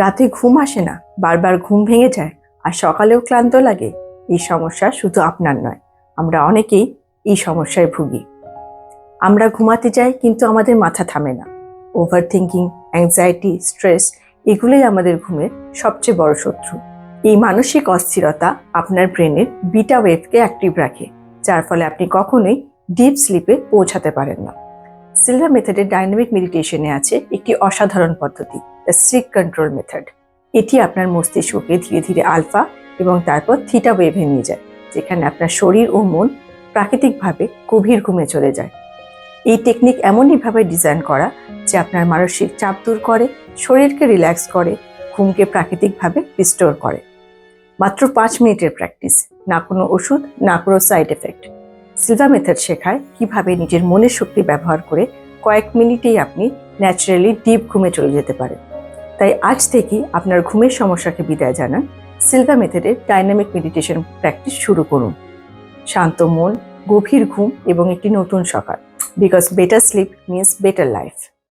রাতে ঘুম আসে না, বারবার ঘুম ভেঙে যায় আর সকালেও ক্লান্ত লাগে। এই সমস্যা শুধু আপনার নয়, আমরা অনেকেই এই সমস্যায় ভুগি। আমরা ঘুমাতে যাই কিন্তু আমাদের মাথা থামে না। ওভার থিঙ্কিং অ্যাংজাইটি স্ট্রেস এগুলোই আমাদের ঘুমের সবচেয়ে বড় শত্রু। এই মানসিক অস্থিরতা আপনার ব্রেনের বিটা ওয়েভকে অ্যাক্টিভ রাখে, যার ফলে আপনি কখনোই ডিপ স্লিপে পৌঁছাতে পারেন না। সিলভা মেথডের ডাইনামিক মেডিটেশনে আছে একটি অসাধারণ পদ্ধতি। দ্য স্লিপ কন্ট্রোল মেথড এটি আপনার মস্তিষ্ককে ধীরে ধীরে আলফা এবং তারপর থিটা ওয়েভে নিয়ে যায়, যেখানে আপনার শরীর ও মন প্রাকৃতিকভাবে গভীর ঘুমে চলে যায়। এই টেকনিক এমনইভাবে ডিজাইন করা যে আপনার মানসিক চাপ দূর করে, শরীরকে রিল্যাক্স করে, ঘুমকে প্রাকৃতিকভাবে রিস্টোর করে। মাত্র পাঁচ মিনিটের প্র্যাকটিস না কোনো ওষুধ, না কোনো সাইড এফেক্ট সিলভা মেথড শেখায় কীভাবে নিজের মনের শক্তি ব্যবহার করে কয়েক মিনিটেই আপনি ন্যাচারালি ডিপ ঘুমে চলে যেতে পারেন। তাই আজ থেকে আপনার ঘুমের সমস্যাকে বিদায় জানান সিলভা মেথডের ডাইনামিক মেডিটেশন প্র্যাকটিস শুরু করুন। শান্ত মন, গভীর ঘুম এবং একটি নতুন সকাল। Because better sleep means better life